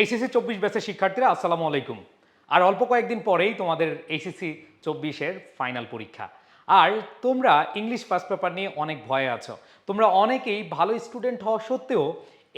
HSC চব্বিশ ব্যাচের শিক্ষার্থীরা, আসসালামু আলাইকুম। আর অল্প কয়েকদিন পরেই তোমাদের এইচএসসি চব্বিশের ফাইনাল পরীক্ষা। আর তোমরা ইংলিশ ফার্স্ট পেপার নিয়ে অনেক ভয়ে আছো। তোমরা অনেকেই ভালো স্টুডেন্ট হওয়া সত্ত্বেও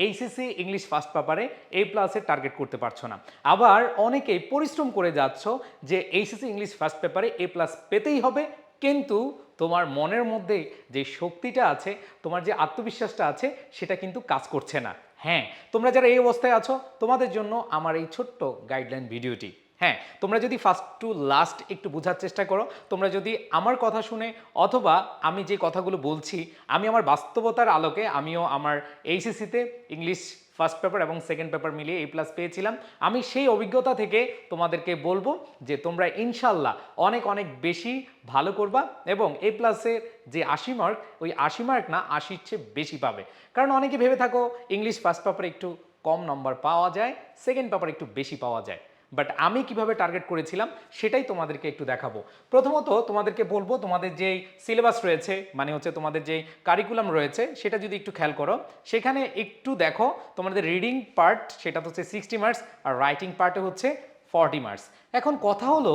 এইচএসসি ইংলিশ ফার্স্ট পেপারে এ প্লাসের টার্গেট করতে পারছ না। আবার অনেকেই পরিশ্রম করে যাচ্ছ যে এইচএসসি ইংলিশ ফার্স্ট পেপারে এ প্লাস পেতেই হবে, কিন্তু তোমার মনের মধ্যে যে শক্তিটা আছে, তোমার যে আত্মবিশ্বাসটা আছে, সেটা কিন্তু কাজ করছে না। হ্যাঁ তোমরা যারা এই অবস্থায় আছো, তোমাদের জন্য আমার এই ছোট্ট গাইডলাইন ভিডিওটি। হ্যাঁ তোমরা যদি ফার্স্ট টু লাস্ট একটু বোঝার চেষ্টা করো, তোমরা যদি আমার কথা শুনে অথবা আমি যে কথাগুলো বলছি, আমি আমার বাস্তবতার আলোকে, আমিও আমার এইচএসিতে ইংলিশ ফার্স্ট পেপার এবং সেকেন্ড পেপার মিলিয়ে এই প্লাস পেয়েছিলাম। আমি সেই অভিজ্ঞতা থেকে তোমাদেরকে বলব যে তোমরা ইনশাল্লাহ অনেক অনেক বেশি ভালো করবা এবং এ প্লাসের যে আশি মার্ক, ওই আশি মার্ক না আশির চেয়ে বেশি পাবে। কারণ অনেকে ভেবে থাকো, ইংলিশ ফার্স্ট পেপারে একটু কম নম্বর পাওয়া যায়, সেকেন্ড পেপার একটু বেশি পাওয়া যায়। বাট আমি কীভাবে টার্গেট করেছিলাম, সেটাই তোমাদেরকে একটু দেখাবো। প্রথমত তোমাদেরকে বলব, তোমাদের যেই সিলেবাস রয়েছে মানে হচ্ছে তোমাদের যেই কারিকুলাম রয়েছে, সেটা যদি একটু খেয়াল করো, সেখানে একটু দেখো, তোমাদের রিডিং পার্ট সেটা তো হচ্ছে সিক্সটি মার্কস আর রাইটিং পার্টে হচ্ছে ফর্টি মার্কস এখন কথা হলো,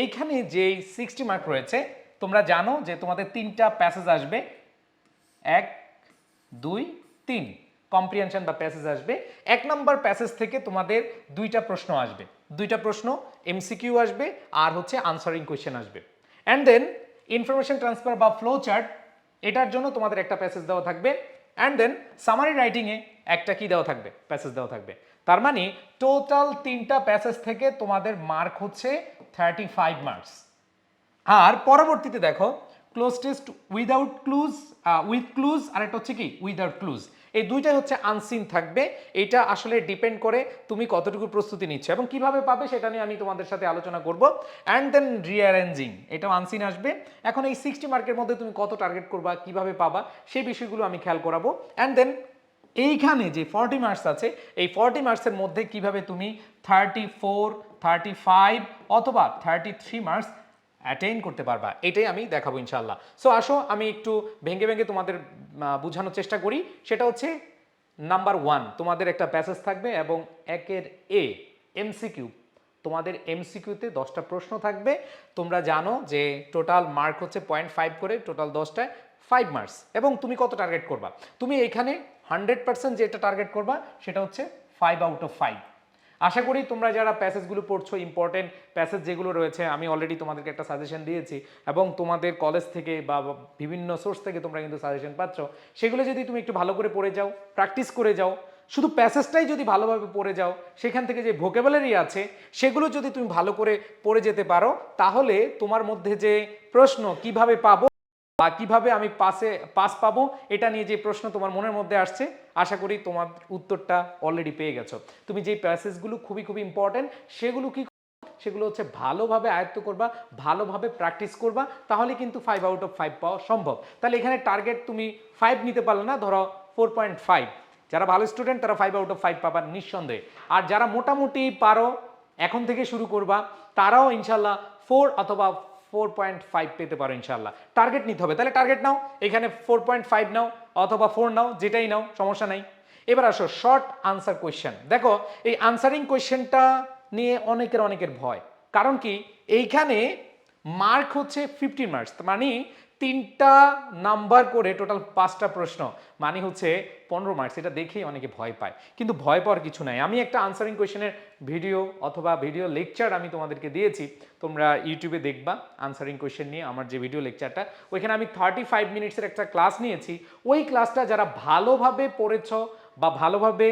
এইখানে যেই সিক্সটি মার্ক রয়েছে, তোমরা জানো যে তোমাদের তিনটা প্যাসেজ আসবে। এক, দুই, তিন। কম্প্রিহেনশন বা প্যাসেজ আসবে। এক নম্বর প্যাসেজ থেকে তোমাদের দুইটা প্রশ্ন আসবে। দুইটা প্রশ্ন এমসিকিউ আসবে আর হচ্ছে আনসারিং কোয়েশ্চেন আসবে। অ্যান্ড দেন ইনফরমেশন ট্রান্সফার বা ফ্লো চার্ট এটার জন্য তোমাদের একটা প্যাসেজ দেওয়া থাকবে। অ্যান্ড দেন সামারি রাইটিংয়ে একটা কি দেওয়া থাকবে? প্যাসেজ দেওয়া থাকবে। তার মানে টোটাল তিনটা প্যাসেজ থেকে তোমাদের মার্ক হচ্ছে থার্টি ফাইভ মার্কস আর পরবর্তীতে দেখো cloze test without clues with clues আর একটা হচ্ছে কি? উইদাউট ক্লুজ এই দুইটাই হচ্ছে আনসিন থাকবে। এটা আসলে ডিপেন্ড করে তুমি কতটুকু প্রস্তুতি নিচ্ছ এবং কীভাবে পাবে সেটা নিয়ে আমি তোমাদের সাথে আলোচনা করব। অ্যান্ড দেন রিঅ্যারেঞ্জিং এটাও আনসিন আসবে। এখন এই সিক্সটি মার্কের মধ্যে তুমি কত টার্গেট করবা, কীভাবে পাবা, সেই বিষয়গুলো আমি খেয়াল করাবো। অ্যান্ড দেন এইখানে যে ফর্টি মার্কস আছে, এই ফর্টি মার্কসের মধ্যে কীভাবে তুমি থার্টি ফোর থার্টি ফাইভ অথবা থার্টি থ্রি মার্কস অ্যাটেইন করতে পারবা, এটাই আমি দেখাবো ইনশাল্লাহ সো আসো, আমি একটু ভেঙে ভেঙে তোমাদের বোঝানোর চেষ্টা করি। সেটা হচ্ছে নাম্বার ওয়ান তোমাদের একটা প্যাসেজ থাকবে এবং একের এ এমসিকিউ তোমাদের এমসিকিউতে দশটা প্রশ্ন থাকবে। তোমরা জানো যে টোটাল মার্ক হচ্ছে পয়েন্ট ফাইভ করে টোটাল দশটায় ফাইভ মার্কস এবং তুমি কত টার্গেট করবা? তুমি এখানে হান্ড্রেড পার্সেন্ট যেটা টার্গেট করবা, সেটা হচ্ছে ফাইভ আউট অফ ফাইভ আশা করি তোমরা যারা প্যাসেজগুলো পড়ছো ইম্পর্টেন্ট প্যাসেজ যেগুলো রয়েছে, আমি অলরেডি তোমাদেরকে একটা সাজেশন দিয়েছি এবং তোমাদের কলেজ থেকে বা বিভিন্ন সোর্স থেকে তোমরা কিন্তু সাজেশন পাচ্ছ, সেগুলো যদি তুমি একটু ভালো করে পড়ে যাও প্র্যাকটিস করে যাও, শুধু প্যাসেজটাই যদি ভালোভাবে পড়ে যাও, সেখান থেকে যে ভোকেবুলারি আছে, সেগুলো যদি তুমি ভালো করে পড়ে যেতে পারো, তাহলে তোমার মধ্যে যে প্রশ্ন, কীভাবে পাবো বা কীভাবে আমি পাসে পাস পাবো, এটা নিয়ে যে প্রশ্ন তোমার মনের মধ্যে আসছে, আশা করি তোমার উত্তরটা অলরেডি পেয়ে গেছো। তুমি যে প্যাসেজগুলো খুবই খুবই ইম্পর্টেন্ট সেগুলো কি সেগুলো হচ্ছে ভালোভাবে আয়ত্ত করবা, ভালোভাবে প্র্যাকটিস করবা, তাহলে কিন্তু ফাইভ আউট অফ ফাইভ পাওয়া সম্ভব। তাহলে এখানে টার্গেট তুমি ফাইভ নিতে পারলে না, ধরো ফোর পয়েন্ট ফাইভ যারা ভালো স্টুডেন্ট তারা ফাইভ আউট অফ ফাইভ পাবা নিঃসন্দেহে। আর যারা মোটামুটি পারো, এখন থেকে শুরু করবা, তারাও ইনশাল্লাহ ফোর অথবা ফোর পয়েন্ট ফাইভ পেতে পারো ইনশাল্লাহ টার্গেট নিতে হবে। তাহলে টার্গেট নাও, এখানে ফোর পয়েন্ট ফাইভ নাও, অথবা ফোর নাও, যেটাই নাও, সমস্যা নাই। এবার আসো শর্ট আনসার কোয়েশ্চেন দেখো, এই আনসারিং কোয়েশ্চেনটা নিয়ে অনেকের অনেকের ভয়। কারণ কি? এইখানে মার্ক হচ্ছে ফিফটিন মার্কস মানে তিনটা নাম্বার করে টোটাল পাঁচটা প্রশ্ন। মানে হচ্ছে পনেরো মার্কস এটা দেখেই অনেকে ভয় পায়। কিন্তু ভয় পাওয়ার কিছু নাই। আমি একটা আনসারিং কোয়েশনের ভিডিও অথবা ভিডিও লেকচার আমি তোমাদেরকে দিয়েছি। তোমরা ইউটিউবে দেখবা আনসারিং কোয়েশ্চেন নিয়ে, আমার যে ভিডিও লেকচারটা ওইখানে আমি থার্টি ফাইভ মিনিটসের একটা ক্লাস নিয়েছি। ওই ক্লাসটা যারা ভালোভাবে পড়েছ বা ভালোভাবে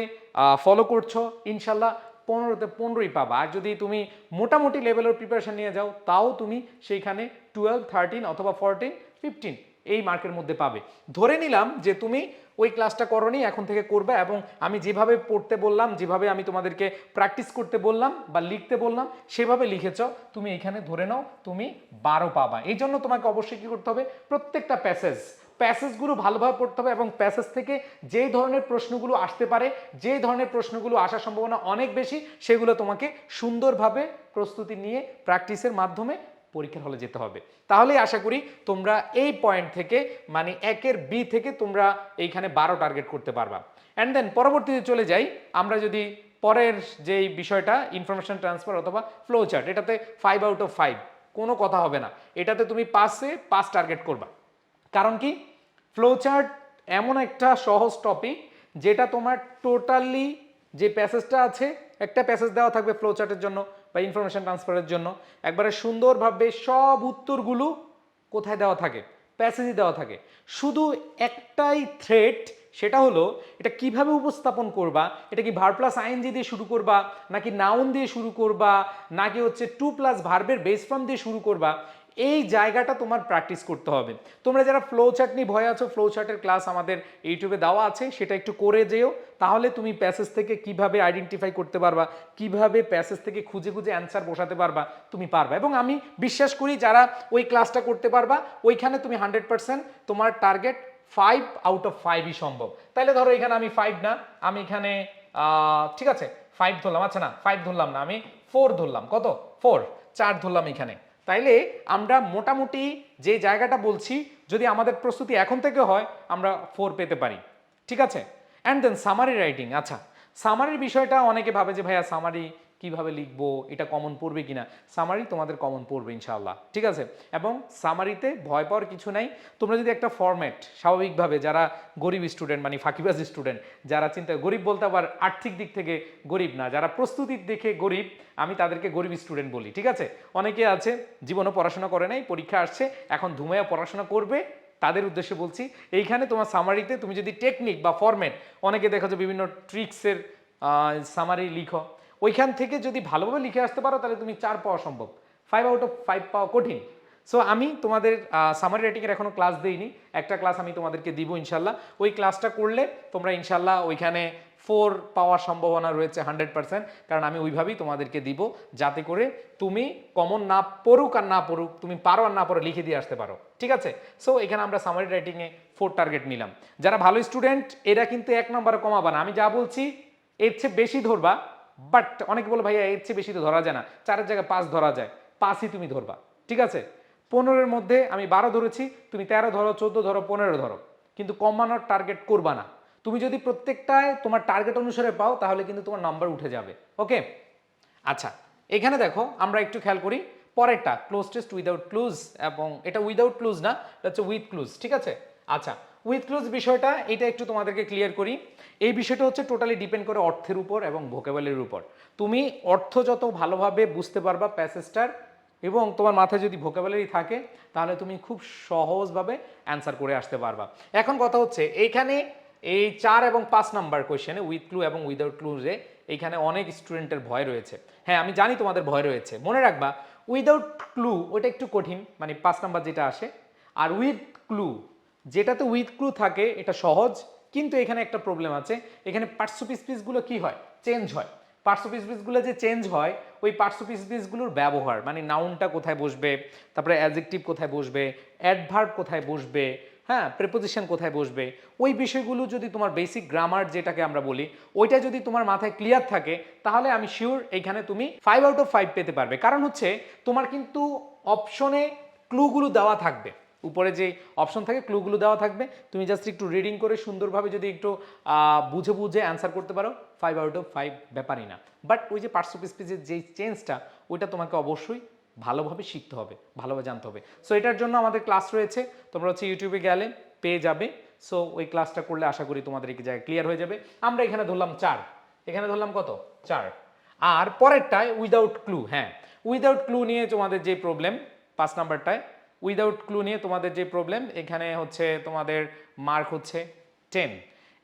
ফলো করছ, ইনশাল্লাহ পনেরোতে পনেরোই পাবা। আর যদি তুমি মোটামুটি লেভেলের প্রিপারেশন নিয়ে যাও, তাও তুমি সেইখানে টুয়েলভ থার্টিন অথবা ফোরটিন ফিফটিন এই মার্কের মধ্যে পাবে। ধরে নিলাম যে তুমি ওই ক্লাসটা করনি, এখন থেকে করবে এবং আমি যেভাবে পড়তে বললাম, যেভাবে আমি তোমাদেরকে প্র্যাকটিস করতে বললাম বা লিখতে বললাম, সেভাবে লিখেছ, তুমি এখানে ধরে নাও তুমি বারো পাবা। এই জন্য তোমাকে অবশ্যই কী করতে হবে? প্রত্যেকটা প্যাসেজ প্যাসেজগুলো ভালোভাবে পড়তে হবে এবং প্যাসেজ থেকে যেই ধরনের প্রশ্নগুলো আসতে পারে যে ধরনের প্রশ্নগুলো আসার সম্ভাবনা অনেক বেশি, সেগুলো তোমাকে সুন্দরভাবে প্রস্তুতি নিয়ে প্র্যাকটিসের মাধ্যমে পরীক্ষার হলে যেতে হবে। তাহলেই আশা করি তোমরা এই পয়েন্ট থেকে মানে একের বি থেকে তোমরা এইখানে বারো টার্গেট করতে পারবা। অ্যান্ড দেন পরবর্তীতে চলে যাই, আমরা যদি পরের যেই বিষয়টা ইনফরমেশন ট্রান্সফার অথবা ফ্লো চার্ট এটাতে ফাইভ আউট অফ ফাইভ কোনো কথা হবে না। এটাতে তুমি পাসে পাস টার্গেট করবা। কারণ কি? ফ্লো চার্ট এমন একটা সহজ টপিক যেটা তোমার টোটালি যে প্যাসেজটা আছে, একটা প্যাসেজ দেওয়া থাকবে ফ্লো চার্টের জন্য। বা ইনফরমেশান ট্রান্সফারের জন্য একবারে সুন্দরভাবে সব উত্তরগুলো কোথায় দেওয়া থাকে প্যাসেজে দেওয়া থাকে। শুধু একটাই থ্রেট সেটা হলো এটা কীভাবে উপস্থাপন করবা, এটা কি ভার প্লাস আইএনজি দিয়ে শুরু করবা, নাকি নাউন দিয়ে শুরু করবা, নাকি হচ্ছে টু প্লাস ভার্বের বেস ফর্ম দিয়ে শুরু করবা এই জায়গাটা তোমার প্র্যাকটিস করতে হবে। তোমরা যারা ফ্লো চার্ট নিয়ে ভয় আছো ফ্লো চার্টের ক্লাস আমাদের ইউটিউবে দেওয়া আছে, সেটা একটু করে যেও। তাহলে তুমি প্যাসেজ থেকে কীভাবে আইডেন্টিফাই করতে পারবা, কীভাবে প্যাসেজ থেকে খুঁজে খুঁজে অ্যান্সার বসাতে পারবা, তুমি পারবা। এবং আমি বিশ্বাস করি যারা ওই ক্লাসটা করতে পারবা, ওইখানে তুমি হান্ড্রেড পার্সেন্ট তোমার টার্গেট ফাইভ আউট অফ ফাইভই সম্ভব। তাহলে ধরো এখানে আমি ফাইভ না, আমি এখানে ঠিক আছে ফাইভ ধরলাম আচ্ছা না ফাইভ ধরলাম না, আমি ফোর ধরলাম। কত? ফোর চার ধরলাম এখানে। তাইলে আমরা মোটামুটি যে জায়গাটা বলছি, যদি আমাদের প্রস্তুতি এখন থেকে হয়, আমরা ফোর পেতে পারি। ঠিক আছে? অ্যান্ড দেন সামারি রাইটিং আচ্ছা। সামারির বিষয়টা অনেকে ভাবে যে, ভাইয়া সামারি কীভাবে লিখব, এটা কমন পড়বে কিনা? সামারি তোমাদের কমন পড়বে ইনশাআল্লাহ। ঠিক আছে? এবং সামারিতে ভয় পাওয়ার কিছু নাই। তোমরা যদি একটা ফরম্যাট স্বাভাবিকভাবে যারা গরিব স্টুডেন্ট মানে ফাঁকিবাজ স্টুডেন্ট যারা চিন্তা, গরিব বলতে আবার আর্থিক দিক থেকে গরিব না, যারা প্রস্তুতির দেখে গরিব, আমি তাদেরকে গরিব স্টুডেন্ট বলি, ঠিক আছে? অনেকে আছে, জীবনও পড়াশোনা করে নাই, পরীক্ষা আসছে, এখন ধুমাইয়া পড়াশোনা করবে, তাদের উদ্দেশ্যে বলছি, এইখানে তোমার সামারিতে তুমি যদি টেকনিক বা ফরম্যাট অনেকে দেখা যায় বিভিন্ন ট্রিক্সের সামারি লিখো ওইখান থেকে যদি ভালোভাবে লিখে আসতে পারো, তাহলে তুমি চার পাওয়া সম্ভব। ফাইভ আউট অফ ফাইভ পাওয়া কঠিন। সো আমি তোমাদের সামারি রাইটিংয়ের এখনও ক্লাস দিইনি। একটা ক্লাস আমি তোমাদেরকে দিব ইনশাল্লাহ। ওই ক্লাসটা করলে তোমরা ইনশাল্লাহ ওইখানে ফোর পাওয়ার সম্ভাবনা রয়েছে হান্ড্রেড পার্সেন্ট কারণ আমি ওইভাবেই তোমাদেরকে দিব, যাতে করে তুমি কমন না পড়ুক আর না পড়ুক, তুমি পারো আর না পারো লিখে দিয়ে আসতে পারো। ঠিক আছে? সো এখানে আমরা সামারি রাইটিংয়ে ফোর টার্গেট নিলাম। যারা ভালো স্টুডেন্ট এরা কিন্তু এক নম্বরে কমাবা না। আমি যা বলছি, এর চেয়ে বেশি ধরবা। বাট অনেকে বলে, ভাইয়া, এর চেয়ে বেশি তো ধরা যায় না। চারের জায়গায় পাঁচ ধরা যায়। পাঁচই তুমি ধরবা। ঠিক আছে? পনেরোর মধ্যে আমি বারো ধরেছি, তুমি তেরো ধরো, চোদ্দ ধরো, পনেরো ধরো। কিন্তু কমানোর টার্গেট করবা না। তুমি যদি প্রত্যেকটায় তোমার টার্গেট অনুসারে পাও, তাহলে কিন্তু তোমার নাম্বার উঠে যাবে। ওকে আচ্ছা এখানে দেখো, আমরা একটু খেয়াল করি। পরেরটা ক্লোজ টেস্ট উইদাউট ক্লুজ এবং এটা উইদাউট ক্লুজ না, এটা হচ্ছে উইথ ক্লুজ ঠিক আছে? আচ্ছা উইথ ক্লুজ বিষয়টা, এটা একটু তোমাদেরকে ক্লিয়ার করি। এই বিষয়টা হচ্ছে টোটালি ডিপেন্ড করে অর্থের উপর এবং ভোকেবলের উপর। তুমি অর্থ যত ভালোভাবে বুঝতে পারবা প্যাসেজটার এবং তোমার মাথায় যদি ভোকাবুলারি থাকে, তাহলে তুমি খুব সহজভাবে অ্যান্সার করে আসতে পারবা। এখন কথা হচ্ছে, এইখানে এই চার এবং পাঁচ নাম্বার কোয়েশ্চেনে উইথ ক্লু এবং উইদাউট ক্লুজে এইখানে অনেক স্টুডেন্টের ভয় রয়েছে। হ্যাঁ আমি জানি তোমাদের ভয় রয়েছে। মনে রাখবা উইদাউট ক্লু ওটা একটু কঠিন মানে পাঁচ নাম্বার যেটা আসে, আর উইথ ক্লু যেটাতে উইথ ক্লু থাকে, এটা সহজ, কিন্তু এখানে একটা প্রবলেম আছে। এখানে পার্টস অফ স্পিচগুলো কি হয়? চেঞ্জ হয়। পার্টস অফ পিসগুলো যে চেঞ্জ হয়, ওই পার্টস অফ স্পিচগুলোর ব্যবহার মানে নাউনটা কোথায় বসবে, তারপরে অ্যাডজেক্টিভ কোথায় বসবে অ্যাডভার্ব কোথায় বসবে হ্যাঁ প্রেপোজিশন কোথায় বসবে, ওই বিষয়গুলো যদি তোমার বেসিক গ্রামার যেটাকে আমরা বলি, ওইটা যদি তোমার মাথায় ক্লিয়ার থাকে, তাহলে আমি শিওর এইখানে তুমি ফাইভ আউট অফ ফাইভ পেতে পারবে। কারণ হচ্ছে, তোমার কিন্তু অপশনে ক্লুগুলো দেওয়া থাকবে। উপরে যে অপশন থাকে ক্লুগুলো দেওয়া থাকবে। তুমি জাস্ট একটু রিডিং করে সুন্দরভাবে যদি একটু বুঝে বুঝে অ্যান্সার করতে পারো ফাইভ আউট অফ ফাইভ ব্যাপারই না। বাট ওই যে পার্টস অফ স্পিচের যে চেঞ্জটা ওইটা তোমাকে অবশ্যই ভালোভাবে শিখতে হবে, ভালোভাবে জানতে হবে। সো এটার জন্য আমাদের ক্লাস রয়েছে। তোমরা হচ্ছে ইউটিউবে গেলে পেয়ে যাবে। সো ওই ক্লাসটা করলে আশা করি তোমাদের এই জায়গায় ক্লিয়ার হয়ে যাবে। আমরা এখানে ধরলাম চার। এখানে ধরলাম কত? চার। আর পরেরটায় উইদাউট ক্লু হ্যাঁ। উইদাউট ক্লু নিয়ে তোমাদের যে প্রবলেম পাঁচ নাম্বারটায় উইদাউট ক্লু নিয়ে তোমাদের যে প্রবলেম এখানে হচ্ছে তোমাদের মার্ক হচ্ছে টেন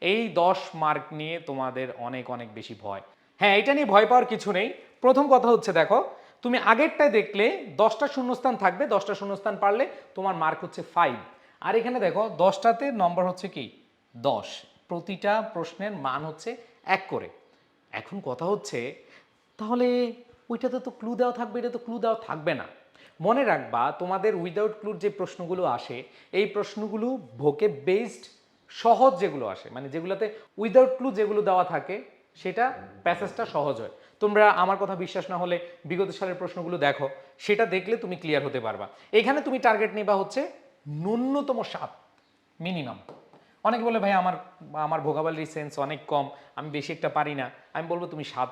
এই দশ মার্ক নিয়ে তোমাদের অনেক অনেক বেশি ভয়। হ্যাঁ এটা নিয়ে ভয় পাওয়ার কিছু নেই। প্রথম কথা হচ্ছে, দেখো, তুমি আগেরটায় দেখলে দশটা শূন্যস্থান থাকবে, দশটা শূন্যস্থান পারলে তোমার মার্ক হচ্ছে ফাইভ আর এখানে দেখো, দশটাতে নম্বর হচ্ছে কি? দশ। প্রতিটা প্রশ্নের মান হচ্ছে এক করে। এখন কথা হচ্ছে, তাহলে ওইটাতে তো ক্লু দেওয়া থাকবে, এটা তো ক্লু দেওয়া থাকবে না। মনে রাখবা, তোমাদের উইদাউট ক্লুর যে প্রশ্নগুলো আসে, এই প্রশ্নগুলো ভোকে বেসড সহজ যেগুলো আসে মানে যেগুলোতে উইদাউট ক্লু যেগুলো দেওয়া থাকে, সেটা প্যাসেজটা সহজ হয়। তোমরা আমার কথা বিশ্বাস না হলে বিগত সালের প্রশ্নগুলো দেখো, সেটা দেখলে তুমি ক্লিয়ার হতে পারবা। এখানে তুমি টার্গেট নেবা হচ্ছে ন্যূনতম সাত মিনিমাম অনেকে বলে, ভাই, আমার আমার ভোগাবালির সেন্স অনেক কম, আমি বেশি একটা পারি না। আমি বলব, তুমি সাত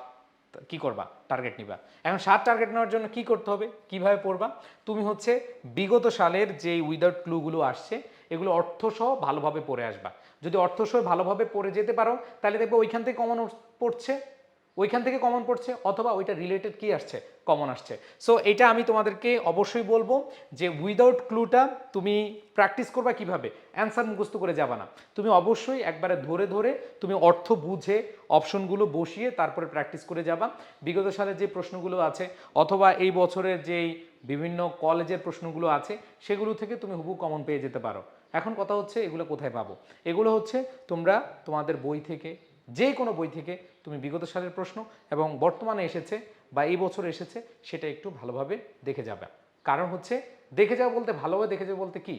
কি করবা? টার্গেট নিবা। এখন সাত টার্গেট নেওয়ার জন্য কি করতে হবে? কীভাবে পড়বা? তুমি হচ্ছে বিগত সালের যে উইদাউট ক্লুগুলো আসছে, এগুলো অর্থসহ ভালোভাবে পড়ে আসবা। যদি অর্থসহ ভালোভাবে পড়ে যেতে পারো, তাহলে দেখবে ওইখান থেকে কমন পড়ছে। ওইখান থেকে কমন পড়ছে অথবা ওইটা রিলেটেড কি আসছে? কমন আসছে। সো এটা আমি তোমাদেরকে অবশ্যই বলব যে উইদাউট ক্লুটা তুমি প্র্যাকটিস করবা কীভাবে? অ্যান্সার মুখস্থ করে যাবা না। তুমি অবশ্যই একবারে ধরে ধরে তুমি অর্থ বুঝে অপশনগুলো বসিয়ে তারপরে প্র্যাকটিস করে যাবা। বিগত সালের যে প্রশ্নগুলো আছে অথবা এই বছরের যেই বিভিন্ন কলেজের প্রশ্নগুলো আছে সেগুলো থেকে তুমি হুবু কমন পেয়ে যেতে পারো। এখন কথা হচ্ছে এগুলো কোথায় পাবো? এগুলো হচ্ছে তোমরা তোমাদের বই থেকে যে কোনো বই থেকে তুমি বিগত সালের প্রশ্ন এবং বর্তমানে এসেছে বা এই বছর এসেছে সেটা একটু ভালোভাবে দেখে যাবে। কারণ হচ্ছে দেখে যাওয়া বলতে ভালোভাবে দেখে যাওয়া বলতে কি?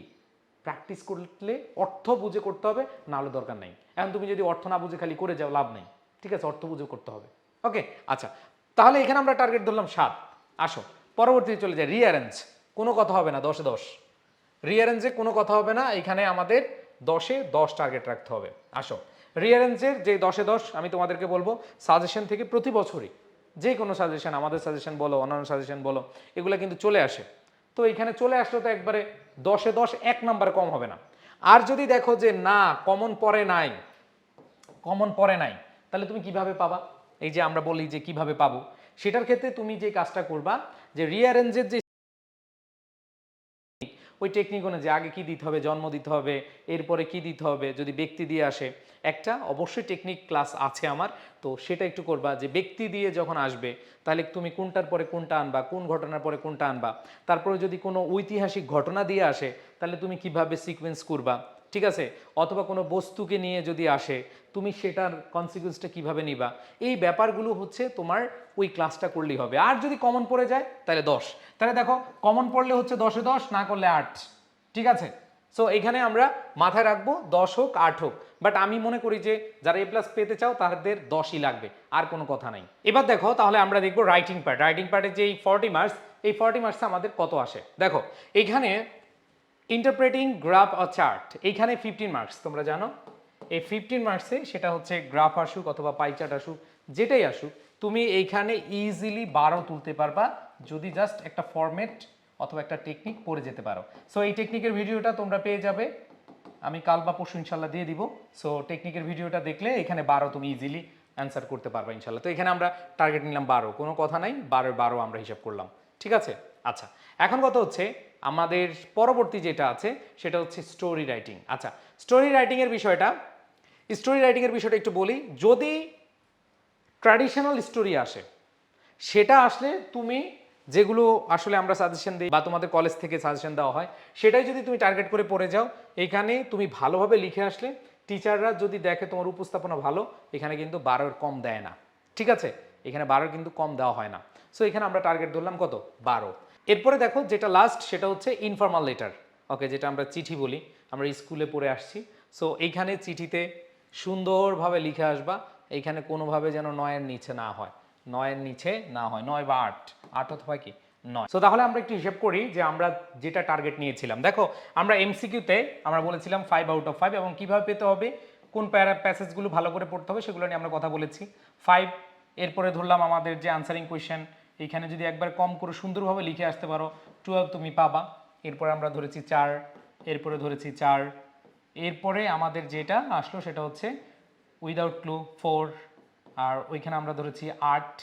প্র্যাকটিস করলে অর্থ বুঝে করতে হবে না হলে দরকার নেই। এখন তুমি যদি অর্থ না বুঝে খালি করে যাও, লাভ নেই। ঠিক আছে, অর্থ বুঝে করতে হবে। ওকে আচ্ছা তাহলে এখানে আমরা টার্গেট ধরলাম সাত। আসো, পরবর্তীতে চলে যাই। রিঅ্যারেঞ্জ কোনো কথা হবে না, দশে দশ। রিঅ্যারেঞ্জে কোনো কথা হবে না, এখানে আমাদের দশে দশ টার্গেট রাখতে হবে। আসো রিঅ্যারেঞ্জের যে দশে দশ, আমি তোমাদেরকে বলব সাজেশন থেকে প্রতি বছরই, যে কোনো সাজেশন আমাদের সাজেশন বলো, অন্যান্য সাজেশন বলো, এগুলো কিন্তু চলে আসে। তো এখানে চলে আসলে তো একবারে দশে দশ এক নাম্বার কম হবে না। আর যদি দেখো যে না কমন পরে নাই কমন পরে নাই, তাহলে তুমি কীভাবে পাবা? এই যে আমরা বলি যে কীভাবে পাবো, সেটার ক্ষেত্রে তুমি যে কাজটা করবা, যে রিয়ারেঞ্জের যে ওই টেকনিক অনুযায়ী আগে কি দিতে হবে, জন্ম দিতে হবে, এরপরে কি দিতে হবে, যদি ব্যক্তি দিয়ে আসে, একটা অবশ্যই টেকনিক ক্লাস আছে আমার, তো সেটা একটু করবা যে ব্যক্তি দিয়ে যখন আসবে, তাহলে তুমি কোনটার পরে কোনটা আনবা, কোন ঘটনার পরে কোনটা আনবা, তারপরে যদি কোনো ঐতিহাসিক ঘটনা দিয়ে আসে, তাহলে তুমি কীভাবে সিকোয়েন্স করবা ঠিক আছে? অথবা কোনো বস্তুকে নিয়ে যদি আসে, তুমি সেটার কনসিকুয়েন্সটা কীভাবে নিবা? এই ব্যাপারগুলো হচ্ছে তোমার ওই ক্লাসটা করলেই হবে। আর যদি কমন পড়ে যায়, তাহলে দশ। তাহলে দেখো কমন পড়লে হচ্ছে দশে দশ, না করলে আট। ঠিক আছে? সো এখানে আমরা মাথায় রাখব, দশ হোক, আট হোক। বাট আমি মনে করি যে, যারা এ প্লাস পেতে চাও, তাদের দশই লাগবে। আর কোনো কথা নাই। এবার দেখো, তাহলে আমরা দেখব রাইটিং পার্ট রাইটিং পার্টের যে এই ফর্টি মার্কস এই ফর্টি মার্কসে আমাদের কত আসে? দেখো, এখানে ইন্টারপ্রেটিং গ্রাফ অ চার্ট এইখানে ফিফটিন মার্কস তোমরা জানো? এই ফিফটিন মার্কসে সেটা হচ্ছে গ্রাফ আসুক অথবা পাই চার্ট আসুক, যেটাই আসুক, তুমি এইখানে ইজিলি বারো তুলতে পারবা যদি জাস্ট একটা ফরম্যাট অথবা একটা টেকনিক পড়ে যেতে পারো। সো এই টেকনিকের ভিডিওটা তোমরা পেয়ে যাবে। আমি কাল বা পরশু ইনশাল্লাহ দিয়ে দিব। সো টেকনিকের ভিডিওটা দেখলে এখানে বারো তুমি ইজিলি অ্যান্সার করতে পারবে ইনশাল্লাহ তো এখানে আমরা টার্গেট নিলাম বারো। কোনো কথা নাই বারোর বারো আমরা হিসাব করলাম। ঠিক আছে? আচ্ছা এখন কথা হচ্ছে আমাদের পরবর্তী যেটা আছে, সেটা হচ্ছে স্টোরি রাইটিং আচ্ছা স্টোরি রাইটিংয়ের বিষয়টা স্টোরি রাইটিংয়ের বিষয়টা একটু বলি। যদি ট্র্যাডিশনাল স্টোরি আসে, সেটা আসলে তুমি যেগুলো আসলে আমরা সাজেশন দিই বা তোমাদের কলেজ থেকে সাজেশন দেওয়া হয়, সেটাই যদি তুমি টার্গেট করে পড়ে যাও, এখানে তুমি ভালোভাবে লিখে আসলে টিচাররা যদি দেখে তোমার উপস্থাপনা ভালো, এখানে কিন্তু বারোর কম দেয় না। ঠিক আছে? এখানে বারোর কিন্তু কম দেওয়া হয় না। সো এখানে আমরা টার্গেট ধরলাম কত? বারো। এরপরে দেখো যেটা লাস্ট সেটা হচ্ছে ইনফর্মাল লেটার ওকে যেটা আমরা চিঠি বলি, আমরা স্কুলে পড়ে আসছি। সো এইখানে চিঠিতে সুন্দরভাবে লিখে আসবা, এইখানে কোনোভাবে যেন নয়ের নিচে না হয়। নয়ের নিচে না হয়, নয় বা আট। আট অথবা কি? নয়। সো তাহলে আমরা একটু হিসেব করি যে আমরা যেটা টার্গেট নিয়েছিলাম। দেখো, আমরা এমসিকিউতে আমরা বলেছিলাম ফাইভ আউট অফ ফাইভ এবং কীভাবে পেতে হবে, কোন প্যারা প্যাসেজগুলো ভালো করে পড়তে হবে সেগুলো নিয়ে আমরা কথা বলেছি। ফাইভ এরপরে ধরলাম আমাদের যে আনসারিং কোয়েশ্চেন এইখানে যদি একবার কম করে সুন্দরভাবে লিখে আসতে পারো টুয়েলভ তুমি পাবা। এরপরে আমরা ধরেছি চার, এরপরে ধরেছি চার। এরপরে আমাদের যেটা আসলো সেটা হচ্ছে উইদাউট ক্লু ফোর আর ওইখানে আমরা ধরেছি আট।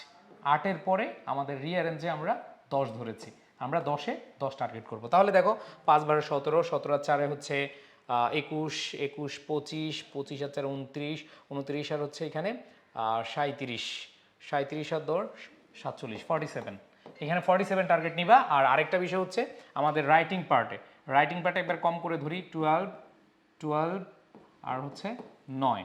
আটের পরে আমাদের রিঅ্যারেঞ্জে আমরা দশ ধরেছি। আমরা দশে দশ টার্গেট করব। তাহলে দেখো, পাঁচ বারো সতেরো সতেরো আর চারে হচ্ছে একুশ একুশ পঁচিশ পঁচিশ আর চার উনত্রিশ উনত্রিশ আর হচ্ছে এখানে সাঁত্রিশ সাঁত্রিশ আর দশ সাতচল্লিশ ফর্টি সেভেন এখানে ফর্টি সেভেন টার্গেট নিবা, আর আরেকটা বিষয় হচ্ছে আমাদের রাইটিং পার্টে রাইটিং পার্টে একবার কম করে ধরি টুয়েলভ টুয়েলভ আর হচ্ছে নয়।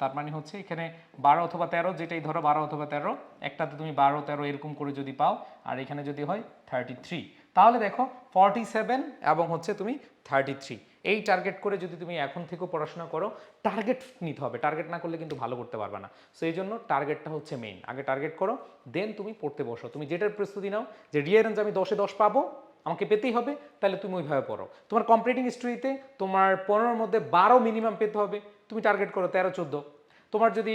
তার মানে হচ্ছে এখানে বারো অথবা তেরো, যেটাই ধরো বারো অথবা তেরো, একটাতে তুমি বারো, তেরো এরকম করে যদি পাও, আর এখানে যদি হয় থার্টি থ্রি তাহলে দেখো ফর্টি সেভেন এবং হচ্ছে তুমি থার্টি থ্রি এই টার্গেট করে যদি তুমি এখন থেকেও পড়াশোনা করো টার্গেট নিতে হবে। টার্গেট না করলে কিন্তু ভালো করতে পারবে না। সো এই জন্য টার্গেটটা হচ্ছে মেইন আগে টার্গেট করো দেন তুমি পড়তে বসো। তুমি যেটার প্রস্তুতি নাও, যে রিয়ারেঞ্জ আমি দশে দশ পাবো, আমাকে পেতেই হবে, তাহলে তুমি ওইভাবে পড়ো। তোমার কম্পিটিং হিস্ট্রিতে তোমার পনেরোর মধ্যে বারো মিনিমাম পেতে হবে, তুমি টার্গেট করো তেরো, চোদ্দ। তোমার যদি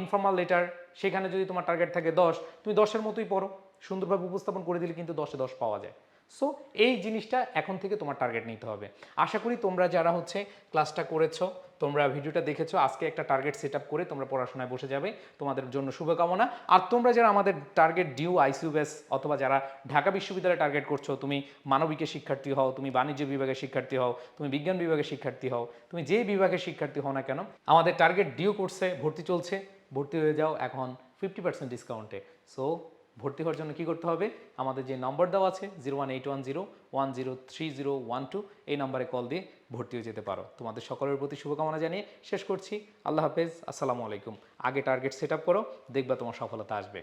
ইনফর্মাল লেটার সেখানে যদি তোমার টার্গেট থাকে দশ, তুমি দশের মতোই পড়ো। সুন্দরভাবে উপস্থাপন করে দিলে কিন্তু দশে দশ পাওয়া যায়। সো এই জিনিসটা এখন থেকে তোমার টার্গেট নিতে হবে। আশা করি তোমরা যারা হচ্ছে ক্লাসটা করেছ, তোমরা ভিডিওটা দেখেছ, আজকে একটা টার্গেট সেট আপ করে তোমরা পড়াশোনায় বসে যাবে। তোমাদের জন্য শুভকামনা। আর তোমরা যারা আমাদের টার্গেট ডিউ আইসিউ বেস অথবা যারা ঢাকা বিশ্ববিদ্যালয়ে টার্গেট করছ, তুমি মানবিকের শিক্ষার্থী হও, তুমি বাণিজ্য বিভাগের শিক্ষার্থী হও, তুমি বিজ্ঞান বিভাগের শিক্ষার্থী হও, তুমি যে বিভাগের শিক্ষার্থী হও না কেন, আমাদের টার্গেট ডিউ কোর্সে ভর্তি চলছে। ভর্তি হয়ে যাও এখন ফিফটি পার্সেন্ট ডিসকাউন্টে সো ভর্তি হওয়ার জন্য কি করতে হবে? আমাদের যে নম্বর দেওয়া আছে zero one eight one zero one zero three zero one two এই নম্বরে কল দিয়ে ভর্তি হয়ে যেতে পারো। তোমাদের সকলের প্রতি শুভকামনা জানিয়ে শেষ করছি। আল্লাহ হাফেজ, আসসালামু আলাইকুম। আগে টার্গেট সেট আপ করো, দেখবা তোমার সফলতা আসবে।